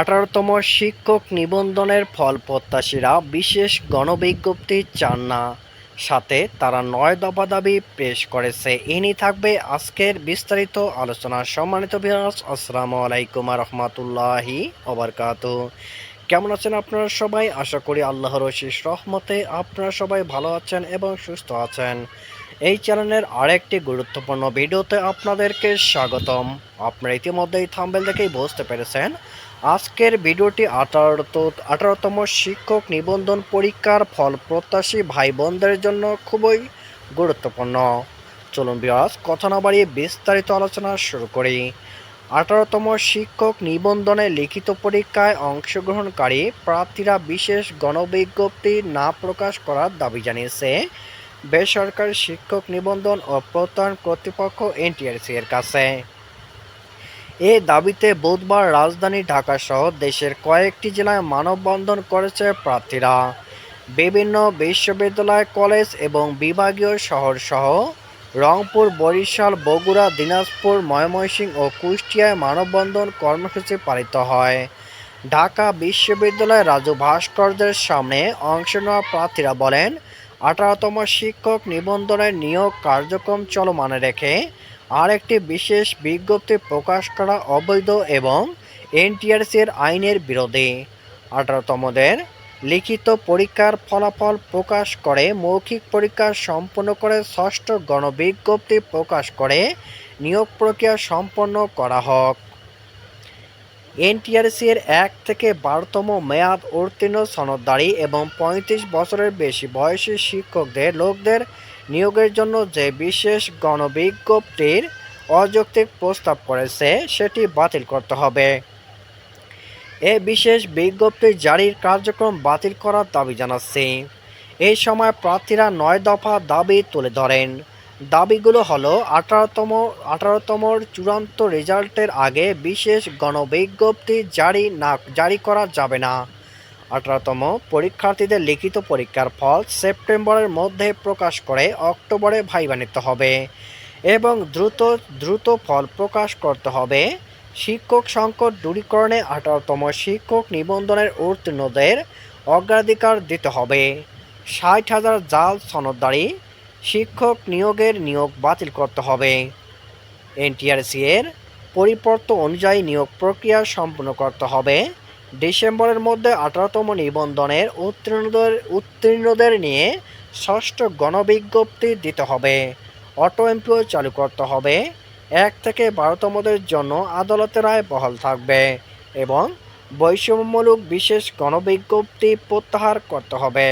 আঠারোতম শিক্ষক নিবন্ধনের ফল প্রত্যাশীরা বিশেষ গণবিজ্ঞপ্তি চান না। সাথে তারা নয় দফা দাবি পেশ করেছে। ইনি থাকবে আজকের বিস্তারিত আলোচনা। সম্মানিত বিহাস আসসালামু আলাইকুম রহমতুল্লাহি ওবরকাত কেমন আছেন আপনারা সবাই? আশা করি আল্লাহর অশেষ রহমতে আপনারা সবাই ভালো আছেন এবং সুস্থ আছেন। এই চ্যানেলের আরেকটি গুরুত্বপূর্ণ ভিডিওতে আপনাদেরকে স্বাগতম। আপনারা ইতিমধ্যেই থাম্বেল দেখেই বুঝতে পেরেছেন আজকের ভিডিওটি আঠারোত আঠারোতম শিক্ষক নিবন্ধন পরীক্ষার ফল প্রত্যাশী ভাই বোনদের জন্য খুবই গুরুত্বপূর্ণ। চলুন বিরাজ কথা না বাড়িয়ে বিস্তারিত আলোচনা শুরু করি। আঠারোতম শিক্ষক নিবন্ধনে লিখিত পরীক্ষায় অংশগ্রহণকারী প্রার্থীরা বিশেষ গণবিজ্ঞপ্তি না প্রকাশ করার দাবি জানিয়েছে। বেসরকারি শিক্ষক নিবন্ধন ও প্রত্যয়ন কর্তৃপক্ষ এনটিআরসি এর কাছে। এ দাবিতে বুধবার রাজধানী ঢাকা সহ দেশের কয়েকটি জেলায় মানববন্ধন করেছে প্রার্থীরা। বিভিন্ন বিশ্ববিদ্যালয়, কলেজ এবং বিভাগীয় শহর সহ রংপুর, বরিশাল, বগুড়া, দিনাজপুর ময়মনসিংহ ও কুষ্টিয়ায় মানববন্ধন কর্মসূচি পালিত হয়। ঢাকা বিশ্ববিদ্যালয় রাজু ভাস্কর্যের সামনে অংশ নেওয়া প্রার্থীরা বলেন, আঠারোতম শিক্ষক নিবন্ধনের নিয়োগ কার্যক্রম চলমান রেখে আরেকটি বিশেষ বিজ্ঞপ্তি প্রকাশ করা অবৈধ এবং এনটিআরসির আইনের বিরোধী। আঠারোতমদের লিখিত পরীক্ষার ফলাফল প্রকাশ করে, মৌখিক পরীক্ষা সম্পন্ন করে ষষ্ঠ গণবিজ্ঞপ্তি প্রকাশ করে, নিয়োগ প্রক্রিয়া সম্পন্ন করা হোক। এনটিআরসির এক থেকে বারোতম মেয়াদ উত্তীর্ণ সনদদারি এবং পঁয়ত্রিশ বছরের বেশি বয়সী শিক্ষকদের লোকদের নিয়োগের জন্য যে বিশেষ গণবিজ্ঞপ্তির অযৌক্তিক প্রস্তাব করেছে, সেটি বাতিল করতে হবে। এ বিশেষ বিজ্ঞপ্তি জারির কার্যক্রম বাতিল করার দাবি জানাচ্ছে। এই সময় প্রার্থীরা নয় দফা দাবি তুলে ধরেন। দাবিগুলো হলো, আঠারোতম, আঠারোতমর চূড়ান্ত রেজাল্টের আগে বিশেষ গণবিজ্ঞপ্তি জারি না, জারি করা যাবে না। আঠারোতম, পরীক্ষার্থীদের লিখিত পরীক্ষার ফল সেপ্টেম্বরের মধ্যে প্রকাশ করে অক্টোবরে ভাইবা নিতে হবে এবং দ্রুত দ্রুত ফল প্রকাশ করতে হবে। শিক্ষক সংকট দূরীকরণে আঠারোতম শিক্ষক নিবন্ধনের উত্তীর্ণদের অগ্রাধিকার দিতে হবে। ষাট হাজার জাল সনদদারি শিক্ষক নিয়োগের নিয়োগ বাতিল করতে হবে। এনটিআরসি এর পরিপর্ত অনুযায়ী নিয়োগ প্রক্রিয়া সম্পূর্ণ করতে হবে। ডিসেম্বরের মধ্যে আঠারোতম নিবন্ধনের উত্তীর্ণদের উত্তীর্ণদের নিয়ে ষষ্ঠ গণবিজ্ঞপ্তি দিতে হবে। অটো এমপ্লয় চালু করতে হবে। এক থেকে বারোতমদের জন্য আদালতের রায় বহাল থাকবে এবং বৈষম্যমূলক বিশেষ গণবিজ্ঞপ্তি প্রত্যাহার করতে হবে।